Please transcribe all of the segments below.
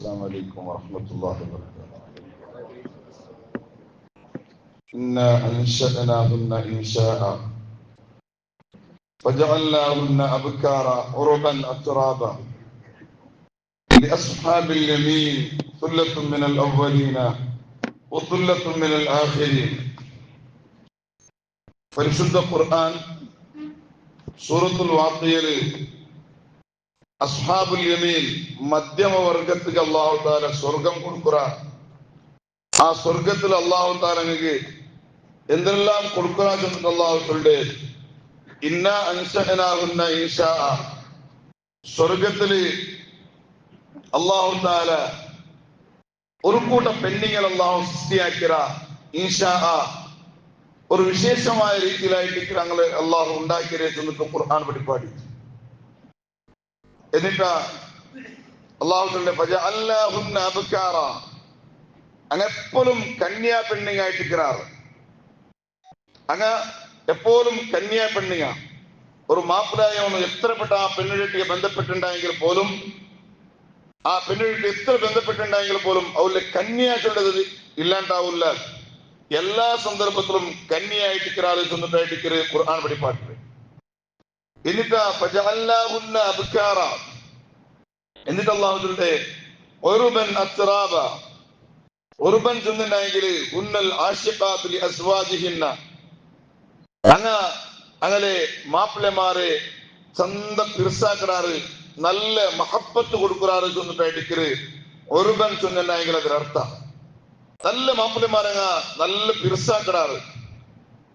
السلام عليكم ورحمة الله وبركاته إنا أنشأناهن إنشاء فجعلناهن أبكارا عربا أترابا لأصحاب اليمين ثلة من الأولين وثلة من الآخرين പരിശുദ്ധ ഖുർആൻ സൂറത്തുൽ വാഖിയയിൽ അസ്ഹാബുൽ യമീൻ മധ്യമ വർഗത്തിക്ക് അള്ളാഹു താല സ്വർഗം കൊടുക്കുറ ആ സ്വർഗത്തിൽ അള്ളാഹു താലങ്ങക്ക് എന്തെല്ലാം കൊടുക്കുറ ചെന്നിട്ട് അള്ളാഹു ചൊല്ലേ ഇന്ന അൻസഹനാകുന്ന ഈശ സ്വർഗത്തിൽ അള്ളാഹു താല ഒരു കൂട്ടം പെണ്ണിങ്ങൾ അള്ളാഹു സൃഷ്ടിയാക്കിറ ഈശ ഒരു വിശേഷമായ രീതിയിലായിട്ട് ഞങ്ങൾ അള്ളാഹു ഉണ്ടാക്കിയേ ചെന്നിട്ട് ഖുർആൻ പഠിപ്പാടി. എന്നിട്ട് അള്ളാഹുന്റെ അബുക്കാറ അങ്ങ് എപ്പോഴും കന്യാ പെണ്ണിങ്ങായിട്ട് കിറാറ് അങ്ങ് എപ്പോഴും കന്യാ പെണ്ണിങ്ങ ഒരു മാപ്പിളായ ഒന്ന് എത്രപ്പെട്ട ആ പെണ്ണുകെട്ടിയെ ബന്ധപ്പെട്ടുണ്ടായെങ്കിൽ പോലും ആ പെണ്ണുകെട്ടി എത്ര ബന്ധപ്പെട്ടുണ്ടായെങ്കിൽ പോലും അവരുടെ കന്യാച്ചുള്ളത് ഇല്ലാണ്ടാവില്ല. എല്ലാ സന്ദർഭത്തിലും കന്യായിട്ട് കിറാറ് ചെന്നിട്ടായിട്ട് ഖുർആൻ പഠിപ്പാട്ട് അബ്കാറ. എന്നിട്ട് അസ്റാബ. ഉർബൻ ഉന്നൽ അങ്ങനെ മാപ്പിളമാരെ സ്വന്തം പിറസാക്കറാറ് നല്ല മഹപ്പത്ത് കൊടുക്കുറാറ് ചെന്നിട്ടായിട്ട് ഒരുബൻ അതിന് അർത്ഥം. നല്ല മാപ്പിളമാരങ്ങ നല്ല പിറസാക്കറാറ്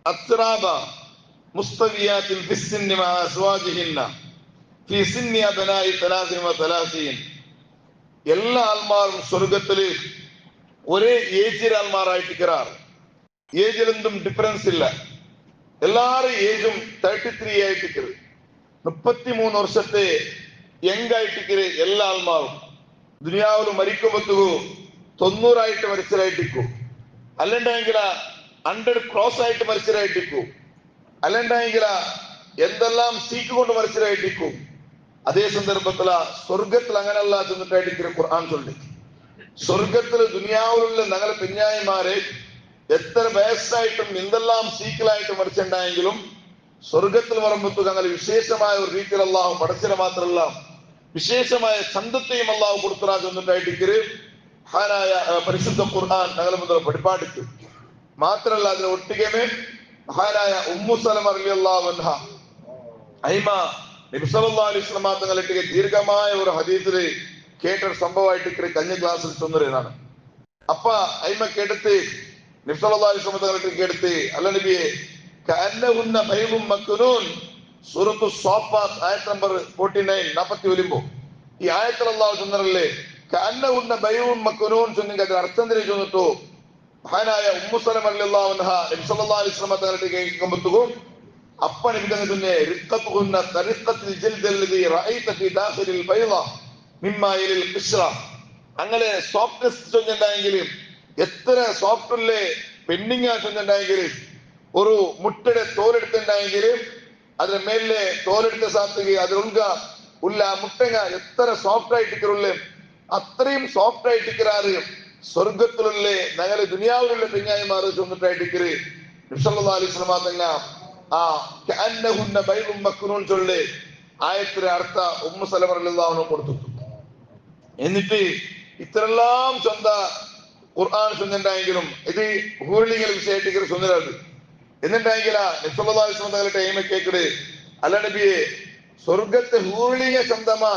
അസ്റാബ മുസ്തവിയാത്തിൽ എല്ലാ ആത്മാവും സ്വർഗത്തിൽ ഒരേ ഏജിൽ ആത്മാറായിട്ടിരിക്കാർ ഏജിലെന്തും ഡിഫറൻസ് ഇല്ല. എല്ലാരും ഏജും തേർട്ടി ത്രീ ആയിട്ടിരിക്കരുത് മുപ്പത്തി മൂന്ന് വർഷത്തെ യങ്ങായിട്ടിരിക്കര് എല്ലാ ആത്മാവും ദുനിയാവിൽ മരിക്കുമ്പോത്തുകോ തൊണ്ണൂറായിട്ട് മരിച്ചരായിട്ടിരിക്കൂ അല്ലണ്ടെങ്കിൽ ഹൺഡ്രഡ് ക്രോസ് ആയിട്ട് മരിച്ചരായിട്ടിരിക്കൂ അല്ലണ്ടെങ്കിൽ എന്തെല്ലാം സീക്ക് കൊണ്ട് മനസ്സിലായിട്ടിരിക്കും അതേ സന്ദർഭത്തിൽ സ്വർഗത്തിൽ അങ്ങനല്ല ചെന്നിട്ടായിട്ട് ഖുർആൻ ചൊല്ലി സ്വർഗത്തിൽ ദുനിയാവിലുള്ള ഞങ്ങളെ പിഞ്ഞായിമാരെ എത്ര വയസ്സായിട്ടും എന്തെല്ലാം സീക്കിലായിട്ട് മരിച്ചിട്ടുണ്ടായെങ്കിലും സ്വർഗത്തിൽ വരുമ്പത്തു ഞങ്ങൾ വിശേഷമായ ഒരു രീതിയിൽ അള്ളാഹു പടച്ചില മാത്രമല്ല വിശേഷമായ ചന്തത്തെയും അള്ളാഹു കൊടുത്തറാ ചെന്നിട്ടായിട്ട് ഹാനായ പരിശുദ്ധ ഖുർആൻ ഞങ്ങൾ മുതൽ പഠിപ്പാടിച്ചു മാത്രമല്ല അതിന് ഒട്ടികമേ മഹാനായ ഉമ്മു സലമ റളിയല്ലാഹു അൻഹ. അയിമ നബി അലൈഹി വസല്ലം തങ്ങളുടെ ദീർഘമായ ഒരു ഹദീസിൽ കേട്ട ഒരു സംഭവമായിട്ട് കഴിഞ്ഞ ക്ലാസ്സിൽ ചൊന്നതാണ് അപ്പ അയിമ കേട്ടത്ത് നബി സല്ലല്ലാഹു അലൈഹി വസല്ലം തങ്ങളുടെ കേട്ടത്ത് അല്ല നബിയെ കഅന്നഹുന്ന ബൈബും മക്നൂൻ. സൂറത്തു സ്വാഫാത്ത് ആയത്ത് നമ്പർ 49 40 വരുമ്പോ ഈ ആയത്തിൽ അല്ലാഹു ചൊന്നറല്ലേ കഅന്നഹുന്ന ബൈബും മക്നൂൻ ചൊന്നിന്റെ അതിന്റെ അർത്ഥം തിരിച്ചു മഹാനായ ഉമ്മുസലം അല്ലാഹു അൻഹ നബി സല്ലല്ലാഹു അലൈഹി വസല്ലം തങ്ങളുടെ കേൾക്കുമ്പോൾ അപ്പ നബി തങ്ങളുടെ റിഖത്തുഹുന്ന തരിഖത്തിൽ ജൽദല്ലദി റഅയ്ത ഫി ദാഖിലിൽ ബൈള മിമ്മാ ഇലൽ ഖിശ്റ അങ്ങനെ സോഫ്റ്റ്നെസ് ചൊന്നുണ്ടായെങ്കിൽ എത്ര സോഫ്റ്റുള്ള പെൻഡിങ് ചൊന്നുണ്ടായെങ്കിൽ ഒരു മുട്ടയുടെ തോലെടുത്തുണ്ടായെങ്കിലും അതിന് മേലെ തോലെടുത്ത സാത്തുക ഉൾക ഉള്ള മുട്ടങ്ങ എത്ര സോഫ്റ്റ് ആയിട്ടിക്കറുള്ള അത്രയും സോഫ്റ്റ് ആയിട്ടിക്കറാറ് സ്വർഗത്തിലുള്ള ഞങ്ങളെ ദുനിയാവിലുള്ള പെഞ്ഞായിമാർ ചൊന്നിട്ടായിട്ടിക്കറ് നിഷല്ലാ അലിസ്ലമാ തങ്ങ ആ കഅന്നഹുന്ന ബൈബും മക്നൂൻ ചൊല്ല് ആയത്തിന്റെ അർത്ഥ ഉമ്മ സലമറില്ലാഹു കൊടുത്തു എന്നിട്ട് ഇത്രയെല്ലാം സ്വന്ത ഖുർആൻ ചൊന്നുണ്ടായെങ്കിലും ഇത് ഹൂർലിംഗൽ വിഷയമായിട്ട് ചൊന്നിലാണ് എന്നിട്ടായെങ്കില നിസല്ലാ അലിസ്ലം തങ്ങളുടെ ടൈമ കേക്കട് അല്ല നബിയെ സ്വർഗത്തെ ഹൂർലിംഗ സ്വന്തമാ.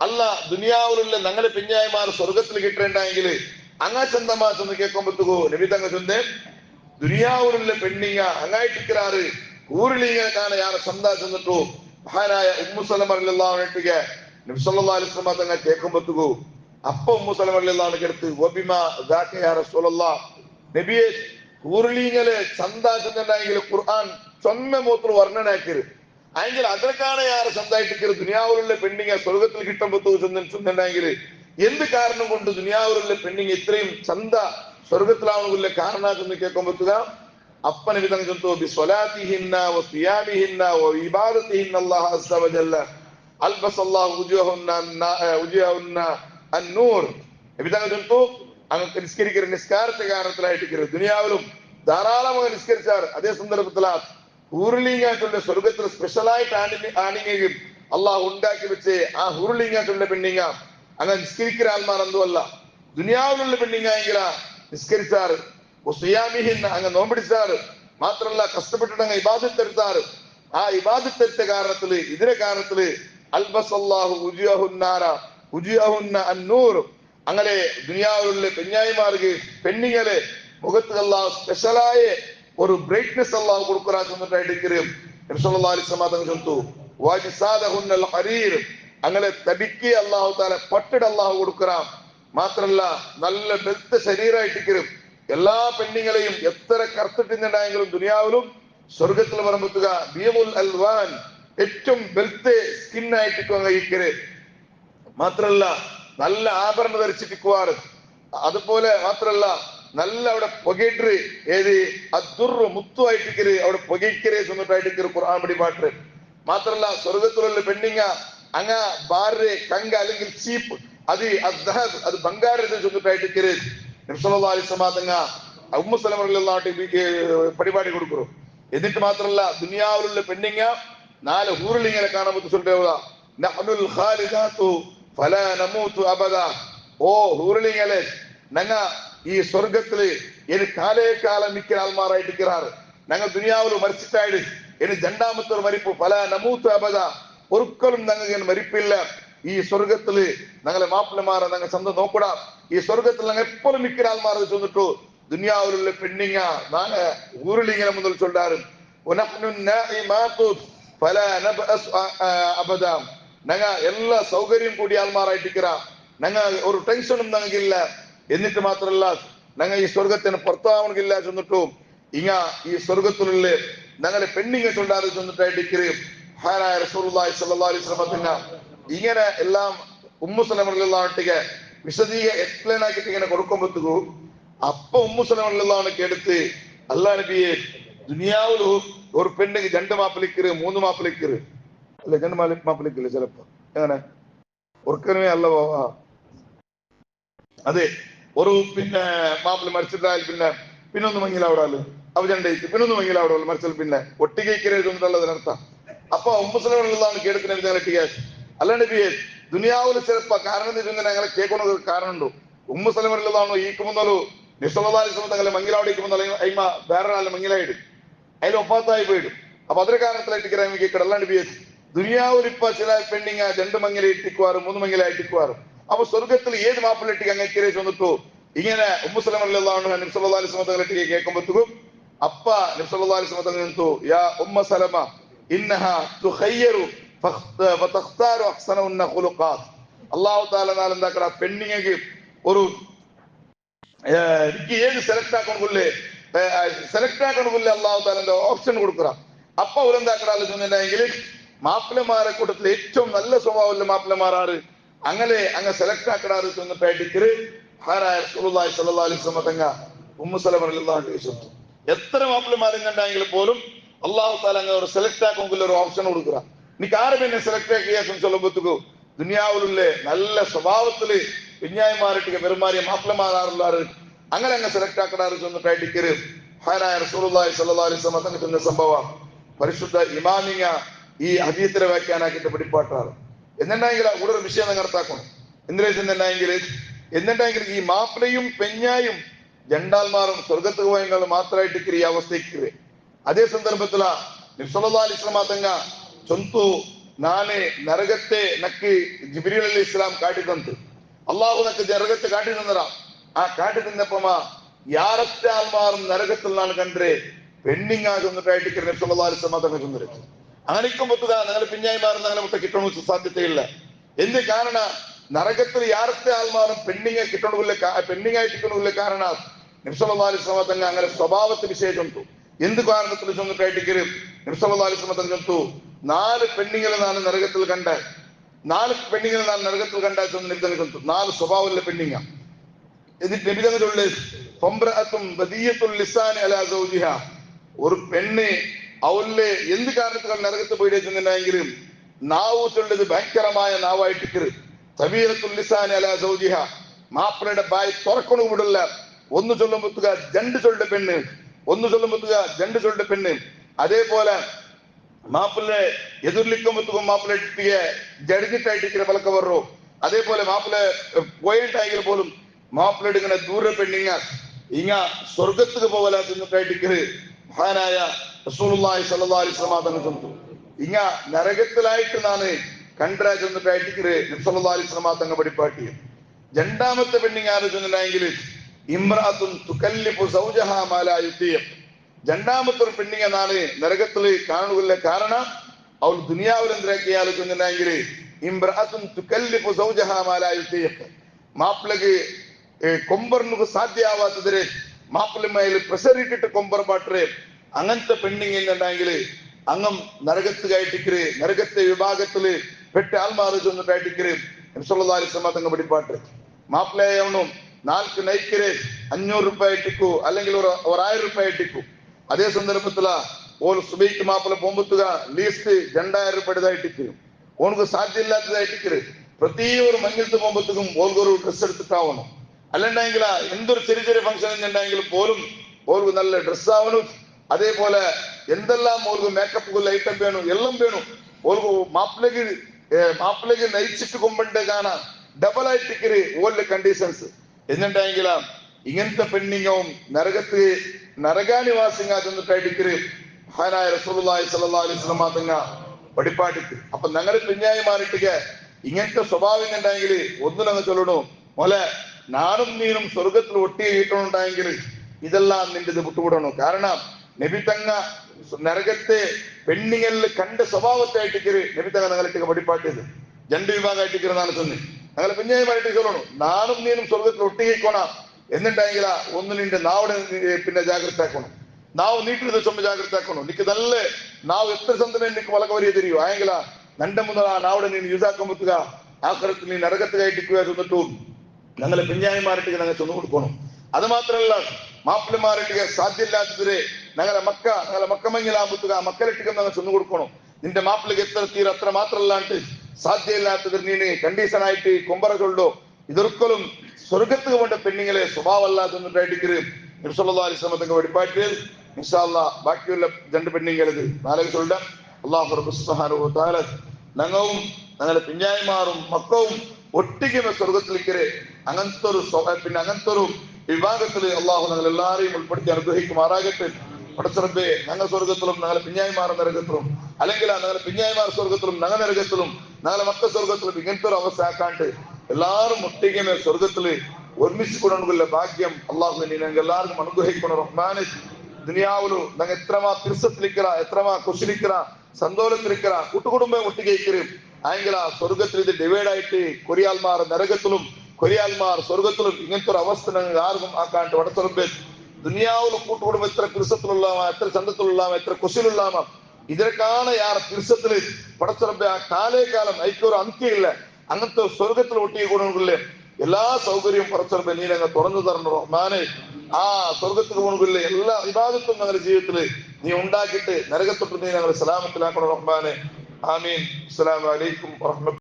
അല്ല ദുനിയാവിലുള്ള ഞങ്ങളെ പെഞ്ഞായിമാർ സ്വർഗത്തിൽ കിട്ടേണ്ടെങ്കിൽ അങ്ങ ചന്തമാ ചെന്ന് കേൾക്കുമ്പോഴത്തേക്കോ നബി തങ്ങ ചൊന്ന് ദുനിയാവിലുള്ള പെണ്ണിങ്ങ അങ്ങായിട്ടിക്കറാറ് ഊരിലിങ്ങ കാണ യാറെ ചന്ത ചെന്നിട്ടു മഹാനായ ഉമ്മു സലം അറിയില്ലാട്ടിക നബി സല്ലല്ലാഹു അലൈഹി വസല്ലം തങ്ങ കേൾക്കുമ്പോഴത്തേക്കോ അപ്പൊ ഉമ്മു സലം അറിയില്ലാന്ന് കേട്ട് ഒബിമ ദാക യാ റസൂലല്ലാഹ് നബിയെ ഊരിലിങ്ങലെ ചന്ത ചെന്നുണ്ടെങ്കിൽ ഖുർആൻ ചൊന്ന മൂത്ര വർണനാക്കിയത് എങ്കിൽ അതിനൊക്കെയാണ് യാറ് സ്വന്തമായിട്ട് ദുനിയാവിലുള്ള പെണ്ണിങ്ങ സ്വർഗത്തിൽ കിട്ടുമ്പോ ചെന്നിട്ടുണ്ടെങ്കിൽ എന്ത് കാരണം കൊണ്ട് ദുനിയാവിലുള്ള പെണ്ണിങ് ഇത്രയും ചന്ത സ്വർഗത്തിലാവുന്നതിലെ കാരണമാക്കുന്നു പറ്റുക? അപ്പന വിധം അല്ലാഹു അസ്സവജല്ല നിസ്കരിക്കുന്ന നിസ്കാരത്തെ കാരണത്തിലായിട്ട് ദുനിയാവിലും ധാരാളമായി നിസ്കരിച്ചാർ അതേ സന്ദർഭത്തിൽ ഹൂർലിംഗായിട്ടുള്ള സ്വർഗത്തിൽ സ്പെഷ്യലായിട്ട് ആണി ആണിങ്ങയും അള്ളാഹ് ഉണ്ടാക്കി വെച്ച് ആ ഹൂർലിംഗായിട്ടുള്ള പെണ്ണിങ്ങ അങ്ങനെ നിസ്കരിക്കുന്ന ആൾമാർ എന്തുമല്ല ദുനിയാവിലുള്ള പെണ്ണിങ്ങായെങ്കിലാ നിസ്കരിച്ചാറ്. സുയാമിഹിൻ അങ്ങ് നോമ്പിടിച്ചാറ്. മാത്രമല്ല കഷ്ടപ്പെട്ടിട്ട് അങ്ങ് ഇബാദത്തെടുത്താറ് ആ ഇബാദത്തെടുത്ത കാരണത്തിൽ ഇതിന്റെ കാരണത്തിൽ അൽബസല്ലാഹു അങ്ങനെ ദുനിയാവിലുള്ള പെഞ്ഞായിമാർക്ക് പെണ്ണിങ്ങളെ മുഖത്ത് അല്ലാഹ് സ്പെഷ്യലായ ഒരു ബ്രൈറ്റ്നെസ് അല്ലാഹ് കൊടുക്കുറാ ചെന്നിട്ടായിട്ട് ചൊല്ലുത്തു വാജിസാദഹുന്നൽ ഹരീർ അങ്ങനെ തടിക്ക് അല്ലാഹു താല പട്ടിട അല്ലാഹു കൊടുക്കുറാം മാത്രല്ല നല്ല ബെൽത്ത് ശരീരമായിട്ടിക്കരും എല്ലാ പെണ്ണുങ്ങളെയും എത്ര കറുത്തിട്ടുണ്ടായെങ്കിലും ദുനിയാവിലും സ്വർഗത്തിൽ പറമ്പത്തുക ബിയമുൽ അൽവാൻ ഏറ്റവും ബെൽത്ത് സ്കിൻ ആയിട്ട് കഴിക്കര് മാത്രല്ല നല്ല ആഭരണം ധരിച്ചിട്ടിക്കുവാറ് അതുപോലെ മാത്രല്ല നല്ല അവിടെ പുകയിട്ട് ഏത്? അദുറ് മുത്തുമായിട്ടിക്കര് അവിടെ പുകയിക്കരേ ചെന്നിട്ടായിട്ടിക്കര് ഖുർആൻ പിടിപാട്ട് മാത്രല്ല സ്വർഗത്തിലുള്ള പെണ്ണിങ്ങ ಹಂಗ ಬಾರ್ರೆ ಕಂಗ ಅಲ್ಲಿಗೆ ಚೀಪ್ ಅದು ಅದ್ದಹದ್ ಅದು ಬಂಗಾರ ಎಂದು ಚೊಂದುಟಾಯ್ತು ಕಿರೇಜ್ నిమిషంలో ఆలిసమాతంగ ఉమ్మ సెలవులాంటి పడిపాడి కొడుకురు ఎందుకు మాత్రమല്ല దునియావుల పెండింగ నాలు ఊరులు ఇంగ కానబోతు సొల్లేవుల నహనుల్ ఖాలిదాతు ఫలా నమూతు అబద ఓ ఊరులింగలే నங்க ഈ സ്വർഗത്തിൽ എനിക്ക് കാലേക്കാലം മിക്ക ആൾമാരായിട്ട് ഇരിക്കാറ് ഞങ്ങൾ ദുനിയാവിൽ മരിച്ചിട്ടായിട്ട് എനിക്ക് രണ്ടാമത്തെ മരിപ്പ് പല നമൂത്ത് അബദ ഒരിക്കലും ഞങ്ങൾക്ക് മരിപ്പില്ല ഈ സ്വർഗത്തിൽ ഞങ്ങളെ മാപ്പിളമാരെ ഞങ്ങൾ സ്വന്തം നോക്കൂടാ ഈ സ്വർഗത്തിൽ ഞങ്ങൾ എപ്പോഴും നിൽക്കുന്ന ആൾമാരെ ചെന്നിട്ടു ദുനിയാവിലുള്ള പെണ്ണിങ്ങ നാங்க ഊരുളിങ്ങനെ മുതൽ ചൊല്ലാറ് ഉനഹ്നു നാഇമാതു ഫലാ നബ്അസ് അബദ ഞങ്ങ എല്ലാ സൗകര്യം കൂടിയ ആൾമാരായിട്ടിരിക്കറ ഞങ്ങ ഒരു ടെൻഷനും ഞങ്ങൾക്കില്ല എന്നിട്ട് മാത്രമല്ല ഞങ്ങ ഈ സ്വർഗത്തിന് പുറത്താവണില്ല ചെന്നിട്ടു ഇങ്ങ ഈ സ്വർഗത്തിലുള്ള ഞങ്ങളെ പെണ്ണിങ്ങ ചൊല്ലാറ് ചെന്നിട്ടായിട്ടിരിക്കുകയും ഹാനായ റസൂലുള്ളാഹി സല്ലി വസല്ലം ഇങ്ങനെ എല്ലാം ഉമ്മു സലമറിലാട്ടിക്ക് വിശദീക എക്സ്പ്ലെയിൻ ആക്കിയിട്ട് ഇങ്ങനെ കൊടുക്കുമ്പോഴത്തേക്കും അപ്പൊ ഉമ്മു സലമറിലാണൊക്കെ എടുത്ത് അല്ലാ നബിയെ ദുനിയാവിലു ഒരു പെണ്ണിക്ക് രണ്ട് മാപ്പിളിക്കര് മൂന്ന് മാപ്പിളിക്കര് അല്ലെ രണ്ട് മാലി മാപ്പിളിക്കില്ല ചിലപ്പോ. എങ്ങനെ? ഒർക്കനുമേ അല്ല പോവാ. അതെ ഒരു പിന്നെ മാപ്പിള മരിച്ചിട്ടായാൽ പിന്നെ പിന്നൊന്ന് മങ്ങിയിലാവിടാൽ അവ രണ്ടേക്ക് പിന്നൊന്ന് മങ്ങിയിലാവിടാൽ മരിച്ചാൽ പിന്നെ ഒട്ടികയ്ക്കരുത് എന്നുള്ളതിനർത്ഥം അപ്പൊ ഉമ്മസ്ലാണ് ഞങ്ങളെ ടിയാസ് അല്ല നബിയെ ദുനിയാവിൽ ചിലപ്പോ കാരണം ഇതിങ്ങനെ ഞങ്ങളെ കേൾക്കുന്നത് കാരണമുണ്ടോ? ഉമ്മ സ്ഥലമല്ലാണോ ഈ കുമുന്നലു നിസ്വലാലിസ്ലം തങ്ങളെ മങ്ങിലാവിടിക്കുമ്പോൾ അയിമ വേറൊരാളെ മങ്ങിലായിട് അതിൽ ഒപ്പാത്തായി പോയിടും അപ്പൊ അതൊരു കാരണത്തിലായിട്ട് കിരാമി കേൾക്കണം അല്ലാണ്ട് ബി ദുനിയാവിൽ ഇപ്പൊ ചില പെണ്ണിങ്ങ രണ്ട് മങ്ങില ഇട്ടിക്കുവാറും മൂന്ന് മങ്ങില ഇട്ടിക്കുവാറും അപ്പൊ സ്വർഗത്തിൽ ഏത് മാപ്പിളിട്ടിക്ക് അങ്ങനെ കിരേച്ച് വന്നിട്ടു? ഇങ്ങനെ ഉമ്മുസലം അല്ലാണ്ട് നിസ്വലാലിസ്ലം തങ്ങളെ കേൾക്കുമ്പോഴത്തേക്കും അപ്പ നിസ്വലാലിസ്ലം തങ്ങൾ നിർത്തു യാ ഉമ്മ സലമ ഇന്നഹ തുഖയ്യറു ഫതഖ്താറു അഹ്സനഉന്ന ഖുലുഖാത്ത് അല്ലാഹു തആല എന്താക്കട പെണ്ണിങ്ങക്ക് ഒരു എനിക്ക് ഏത് സെലക്ട് ആക്കണമെങ്കിൽ സെലക്ട് ആക്കണമെങ്കിൽ അള്ളാഹു താലന്റെ ഓപ്ഷൻ കൊടുക്കുക അപ്പൊ അവരെന്താക്കടാൽ ചെന്നിട്ടുണ്ടെങ്കിൽ മാപ്പിളമാരെ കൂട്ടത്തിൽ ഏറ്റവും നല്ല സ്വഭാവമുള്ള മാപ്പിളമാരാറ് അങ്ങനെ അങ്ങ് സെലക്ട് ആക്കടാറ് ചെന്നിട്ടായിട്ട് ഹാരായ റസൂലുള്ളാഹി സ്വല്ലല്ലാഹു അലൈഹി വസല്ലം തങ്ങ ഉമ്മു സലമ റളിയല്ലാഹു അൻഹ എത്ര മാപ്പിളമാരും കണ്ടെങ്കിൽ പോലും അള്ളാഹു ತಾಲಂಗ ಅವರು സെലക്ട് ಆಗೋಂಗಿಲ್ಲ ಅವರು ಆಪ್ಷನ್ ಹುಡುಗರ ನೀ ಕಾರು പിന്നെ സെലക്ട് ആക്കിയ ചൊല്ലുമ്പോഴത്തേക്കു ദുനിയാവിലുള്ള നല്ല സ്വഭാവത്തിൽ കുഞ്ഞായിമാരുടെ പെരുമാറിയ മാപ്പിളമാറാറുള്ളാറ് അങ്ങനെ അങ്ങ് സെലക്ട് ആക്കണാറ് ചെന്നിട്ടായിട്ട് കയറി ഹാനായ റസൂലുള്ളാഹി സ്വല്ലല്ലാഹു അലൈഹി വസല്ലം തങ്ങൾ സംഭവം? പരിശുദ്ധ ഇമാമിങ്ങ ഈ ഹദീസിനെ വ്യാഖ്യാനാക്കിയിട്ട് പിടിപ്പാട്ടാറ് എന്നുണ്ടെങ്കിൽ ഇവിടെ ഒരു വിഷയം നിങ്ങർത്താക്കണം എന്തിനാ ചെന്നുണ്ടെങ്കിൽ എന്നുണ്ടെങ്കിൽ ഈ മാപ്പിളയും പെഞ്ഞായും ജണ്ടാൽമാറും സ്വർഗത്ത് പോയെങ്കിലും മാത്രമായിട്ട് ഈ അവസ്ഥയ്ക്ക് ಅದೇ ಸಂದರ್ಭದಲ್ಲ ನಿಫ್ಸಲಾ ಅಲಿಸ್ಲಾಮ ತಂಗ ಸೊಂತು ನಾನೇ ನರಗತ್ತೆ ನಕ್ಕಿ ಜಿಬ್ರೀಲ್ ಅಲಿ ಇಸ್ಲಾಂ ಕಾಟಿದಂತು അള്ളാഹു നക്ക് നരകത്ത് കാട്ടി തന്നറ ആ കാട്ടി തന്നപ്പമ യാറത്തെ ആൾമാറും നരകത്തിലാണ് കണ്ടേ പെണ്ണിങ് ആകുന്നതായിട്ട് നബ്സല്ലാസ് സമാധാനം ചെന്നത് അങ്ങനെ ഇക്കുമ്പത്തുക നിങ്ങൾ പിഞ്ഞായി മാറുന്ന അങ്ങനെ മുട്ട കിട്ടണമെന്ന് സാധ്യതയില്ല എന്ത് കാരണ നരകത്തിൽ യാറത്തെ ആൾമാറും പെണ്ണിങ്ങെ കിട്ടണമില്ല പെണ്ണിങ്ങായി കിട്ടണമില്ല കാരണ നബ്സല്ലാസ് തങ്ങ അങ്ങനെ സ്വഭാവത്തെ വിശേഷം എന്ത് കാരണത്തിൽ ചെന്നിട്ടായിട്ട് നബ്സല്ലാസ് തങ്ങത്തു നാല് പെണ്ണുങ്ങളെ നാണ് നരകത്തിൽ കണ്ട നാല് പെണ്ണുങ്ങളെ നാം നരകത്തിൽ കണ്ടാൽ നിർദ്ദനിക്കുന്നു നാല് സ്വഭാവമുള്ള പെണ്ണിങ്ങ? എന്നിട്ട് നബിതങ്ങളുടെ പൊമ്പ്രത്തും ബദീയത്തുൽ ലിസാൻ അലാ സൗജിഹ. ഒരു പെണ്ണ് അവളിലെ എന്ത് കാരണത്തിൽ നരകത്ത് പോയി ചെന്നിട്ടുണ്ടെങ്കിലും നാവ് ഭയങ്കരമായ നാവായിട്ട് തബീറത്തുൽ ലിസാൻ അലാ സൗജിഹ. മാപ്പിളയുടെ ബായ് തുറക്കണു വിടില്ല ഒന്ന് ചൊല്ലുമ്പോത്തുക രണ്ട് ചൊല്ലുടെ പെണ്ണ് ഒന്ന് ചൊല്ലുമ്പത്തുക രണ്ട് ചൊല്ലിട്ട് പെണ്ണ്. അതേപോലെ മാപ്പിളെ ಎದುರ್ಲಿಕ್ಕಂಬತ್ತು ಮಾಪಿಳ ಇಟ್ಟಿಗೆ ജഡിഞ്ഞിട്ടായിട്ട് ഇങ്ങനെ ಬಲಕ ಬರ್ರು അതേപോലെ മാപ്പിളെ പോയിട്ടായെങ്കിൽ പോലും മാപ്പിളയുടെ ഇങ്ങനെ ദൂരെ പെണ്ണിങ്ങ ഇങ്ങ സ്വർഗത്തിന് പോകല തിന്നിട്ടായിട്ട് മഹാനായ റസൂലുള്ളാഹി സല്ലല്ലാഹു അലൈഹി വസല്ലം തന്നെ തന്നു ഇങ്ങ നരകത്തിലായിട്ട് നാണ് കണ്ടരാ ചെന്നിട്ടായിട്ട് ഇങ്ങനെ സല്ലല്ലാഹു അലൈഹി വസല്ലം തങ്ങ പടിപ്പാട്ടി രണ്ടാമത്തെ പെണ്ണിങ്ങ ആര് ചെന്നിട്ടായെങ്കിൽ രണ്ടാമത്തെ ഒരു പെണ്ണിങ് എന്നാണ് നരകത്തിൽ കാണുകയില്ല കാരണം അവൾ ദുനിയാവിൽ എന്തിനാക്കി ആലോചിക്കുന്നുണ്ടെങ്കിൽ പ്രഷർ ഇട്ടിട്ട് കൊമ്പർ പാട്ടറെ അങ്ങനത്തെ പെണ്ണിങ് അങ്ങം നരകത്ത് കയറ്റിക്കര് നരകത്തെ വിഭാഗത്തിൽ പെട്ട് ആൾമാറ് ചെന്നിട്ടായിട്ടിക്കര് നബ്സല്ലാലി തങ്ങൾ മാപ്പിളയാവണം നാൽക്ക് നൈക്കര് അഞ്ഞൂറ് രൂപ ഇട്ടിക്കു അല്ലെങ്കിൽ ഒരു ഒരായിരം രൂപ ഇട്ടിക്കു ಅದೇ ಸಂದರ್ಭದಲ್ಲ ಓಲ್ ಸುಬೈಕ್ ಮಾಪಲ ಪೊಂಬತ್ತುಗ ಲೀಸ್ಟ್ രണ്ടായിരം രൂപയുടെ ഇട്ടിക്ക് ഓനക്ക് സാധ്യ ഇല്ലാത്തതായിട്ടിക്കര് പ്രതിയൊരു മഞ്ഞത്ത് പോകുമ്പോഴത്തേക്കും ഓൽക്കൊരു ഡ്രസ് എടുത്തിട്ടാവണം അല്ലണ്ടെങ്കിൽ എന്തൊരു ചെറിയ ചെറിയ ഫംഗ്ഷൻ ഉണ്ടെങ്കിൽ പോലും ഓർക്ക് നല്ല ഡ്രസ് ആവണം അതേപോലെ എന്തെല്ലാം ഓർക്ക് മേക്കപ്പുകൾ ഐറ്റം വേണം എല്ലാം വേണം ഓർക്ക് മാപ്പിളക്ക് മാപ്പിളക്ക് നയിച്ചിട്ട് കൊമ്പണ്ട് കാണാം ഡബിൾ ആയിട്ടിക്കര് ഓലിന്റെ കണ്ടീഷൻസ് എന്നിട്ടെങ്കിൽ ഇങ്ങനത്തെ പെണ്ണിങ്ങവും നരകത്ത് നരകാനിവാസിങ്ങ ചെന്നിട്ടായിട്ടിക്കര് മഹാനായ റസൂലുള്ളാഹി സ്വല്ലല്ലാഹി അലൈഹി വസല്ലം തങ്ങ പഠിപ്പാട്ടിക്ക് അപ്പൊ ഞങ്ങൾ പിഞ്ഞായിമാരിട്ടിക്ക് ഇങ്ങനത്തെ സ്വഭാവം ഉണ്ടെങ്കിൽ ഒന്നിനങ്ങ് ചൊല്ലണു. മോലെ നാനും നീനും സ്വർഗത്തിൽ ഒട്ടിയിട്ടുണ്ടായെങ്കിൽ ഇതെല്ലാം നിന്റെ ഇത് വിട്ടുവിടണു. കാരണം നബി തങ്ങ നരകത്തെ പെണ്ണിങ്ങളിൽ കണ്ട സ്വഭാവത്തെ ആയിട്ടിക്കര് നബി തങ്ങ നിങ്ങളിട്ട് പഠിപ്പാട്ടിയത് രണ്ട് വിഭാഗമായിട്ടിക്കരുന്നാണ് ചൊന്നി ഞങ്ങൾ പിന്നെയുമായിട്ട് ചൊല്ലണം നാണും നീനും സ്വർഗത്തിൽ ഒട്ടിക്കോണം എന്നുണ്ടെങ്കിൽ ഒന്ന് നിന്റെ നാവിടെ പിന്നെ ജാഗ്രത ആക്കണം നാവ് നീട്ടിടുന്ന ചുമ ജാഗ്രത ആക്കണം നിനക്ക് നല്ല നാവ് എത്ര സന്തനം നിനക്ക് വളക വരിക തരുമോ ആയെങ്കിൽ നന്റെ മുതൽ ആ നാവിടെ നീ യൂസാക്കാൻ പറ്റുക. ആ നീ നരകത്ത് കയറ്റിക്കുക ചെന്നിട്ടും ഞങ്ങളെ പിഞ്ഞായിമാരുടെ ഞങ്ങൾ ചെന്ന് കൊടുക്കണം. അത് മാത്രമല്ല മാപ്പിളമാരുടെ സാധ്യമില്ലാത്തതിരെ ഞങ്ങളെ മക്ക ഞങ്ങളെ മക്കമെങ്കിലാകുമ്പോഴത്തേക്ക് ആ മക്കളിട്ടേക്ക് ഞങ്ങൾ ചെന്ന് കൊടുക്കണം. നിന്റെ മാപ്പിളക്ക് എത്ര തീരെ അത്ര മാത്രമല്ലാണ്ട് സാധ്യമില്ലാത്തതിൽ കണ്ടീഷനായിട്ട് കണ്ടീഷൻ ആയിട്ട് കൊമ്പറ ചൊല്ലോ ഇതൊരിക്കലും സ്വർഗത്തുക്ക് വേണ്ട പെണ്ണുങ്ങളെ സ്വഭാവമല്ലാത്തതായിട്ടിക്കര് നിർസല്ലാ അലിസ്ലമത്തങ്ങ് വെടിപ്പാറ്റ് ഇൻഷാല്ല ബാക്കിയുള്ള രണ്ട് പെണ്ണുങ്ങളത് നാലക ചൊല്ലാം അള്ളാഹു റബ്ബുസ്ബഹാനു താല ഞങ്ങളും ഞങ്ങളെ പിഞ്ഞായിമാറും മക്കവും ഒട്ടിക്കുന്ന സ്വർഗത്തിലേക്കരെ അങ്ങനത്തെ ഒരു പിന്നെ അങ്ങനത്തെ ഒരു വിഭാഗത്തിൽ അള്ളാഹു ഞങ്ങൾ എല്ലാവരെയും ഉൾപ്പെടുത്തി അനുഗ്രഹിക്കുമാറാകട്ടെ. പടച്ചറബെ ഞങ്ങൾ സ്വർഗത്തിലും ഞങ്ങളെ പിഞ്ഞായിമാർ നരകത്തിലും അല്ലെങ്കിൽ ഞങ്ങളെ പിഞ്ഞായിമാർ സ്വർഗത്തിലും ഞങ്ങൾ നരകത്തിലും ഞങ്ങളെ മക്ക സ്വർഗത്തിലും ഇങ്ങനത്തെ ഒരു അവസ്ഥ ആക്കാണ്ട് എല്ലാവരും ഒട്ടിങ്ങനെ സ്വർഗത്തില് ഒരുമിച്ച് കൊണ്ടുള്ള ഭാഗ്യം അള്ളാഹു നീ ഞങ്ങൾ എല്ലാവർക്കും അനുഗ്രഹിക്കണം റഹ്മാനെ ದುನಿಯಾವಲು ನಂಗೆ ಎತ್ರಮ ತಿರ್ಸತ್ಲಿಕ್ಕರ ಎತ್ರಮ ಖುಷಿಲಿಕ್ಕರ ಸಂತೋಷತ್ಲಿಕ್ಕರ ಕುಟುಕುಡುಂಬ ಒಟ್ಟಿಗೆ ಇಕ್ಕರು ആയെങ്കിൽ ആ സ്വർഗത്തിൽ ഇത് ഡിവൈഡ് ആയിട്ട് കൊറിയാൽമാർ നരകത്തിലും കൊരിയാൽമാർ സ്വർഗത്തിലും ഇങ്ങനത്തെ ഒരു അവസ്ഥ ഞങ്ങൾ ആർക്കും ആക്കാണ്ട് വടത്തുറമ്പേ ദുനിയാവിൽ കൂട്ടുകുടുംബം എത്ര പിറുസത്തിലുള്ളവ എത്ര ചന്തത്തിലുള്ളവ എത്ര കുശിലുള്ളവ ഇതിനൊക്കെയാണ് യാർ പിറുസത്തില് പടച്ചുറമ്പെ ആ കാലേ കാലം അതിക്കൊരു അന്ത്യമില്ല അങ്ങനത്തെ സ്വർഗത്തിൽ ഒട്ടിയെ കൊണ്ടുകൊണ്ടില്ലേ എല്ലാ സൗകര്യവും പടച്ചുറമ്പെ നീ ഞങ്ങൾ തുറന്നു തരണം റഹ്മാനെ ആ സ്വർഗത്തിൽ കൊണ്ടുള്ള എല്ലാ വിഭാഗത്തും ഞങ്ങളുടെ ജീവിതത്തിൽ നീ ഉണ്ടാക്കിയിട്ട് നരകത്തൊട്ട് നീ ഞങ്ങൾ സലാമത്തിലാക്കണം റഹ്മാനെ ആമീൻ അസ്സലാമു അലൈക്കും വറഹ്മത്തുള്ളാഹി